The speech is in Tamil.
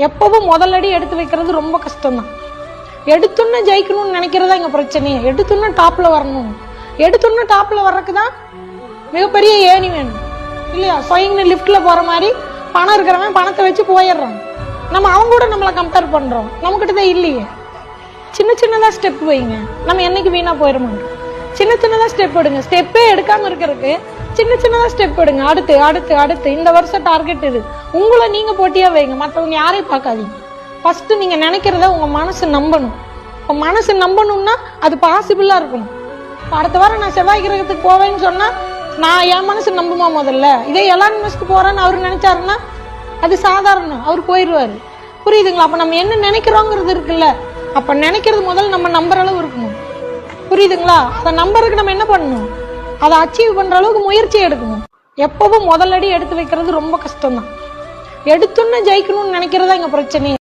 எப்பவும் முதலடி எடுத்து வைக்கிறது ரொம்ப கஷ்டம்தான். எடுத்துன்னு ஜெயிக்கணும்னு நினைக்கிறதா எங்க பிரச்சனையே. எடுத்துன்னு டாப்ல வரணும். எடுத்துன்னு டாப்ல வர்றதுக்கு தான் மிகப்பெரிய ஏணி வேணும். இல்லையா? சொயிங்னு லிஃப்ட்டில் போற மாதிரி பணம் இருக்கிறவன் பணத்தை வச்சு போயிடுறான். நம்ம அவங்க கூட நம்மளை கம்பேர் பண்றோம். நம்மகிட்ட தான் இல்லையே. சின்ன சின்னதா ஸ்டெப் வைங்க. நம்ம என்னைக்கு வீணா போயிட மாட்டோம். சின்ன சின்னதா ஸ்டெப் எடுங்க. ஸ்டெப்பே எடுக்காம இருக்கிறதுக்கு சின்ன சின்னதா ஸ்டெப் எடுங்க. அடுத்து அடுத்து அடுத்து. இந்த வருஷம் டார்கெட் இது. உங்களை நீங்க போட்டியா வைங்க. மற்றவங்க யாரையும் பார்க்காதீங்க. ஃபர்ஸ்ட் நீங்க நினைக்கிறத உங்க மனசு நம்பணும். இப்போ மனசு நம்பணும்னா அது பாசிபிளா இருக்கணும். அடுத்த வாரம் நான் செவ்வாய் கிரகத்துக்கு போவேன்னு சொன்னா நான் என் மனசு நம்புமா முதல்ல? இதே எலான் மஸ்க்கு போறேன்னு அவர் நினைச்சாருன்னா அது சாதாரணம். அவர் போயிடுவாரு புரியுதுங்களா? அப்ப நம்ம என்ன நினைக்கிறோங்கிறது இருக்குல்ல. அப்ப நினைக்கிறது முதல்ல நம்ம நம்புற அளவு இருக்கணும். புரியுதுங்களா? அந்த நம்பருக்கு நம்ம என்ன பண்ணணும்? அதை அச்சீவ் பண்ற அளவுக்கு முயற்சி எடுக்கணும். எப்பவும் முதலடி எடுத்து வைக்கிறது ரொம்ப கஷ்டம்தான். எடுத்துன்னு ஜெயிக்கணும்னு நினைக்கிறதா எங்க பிரச்சனையே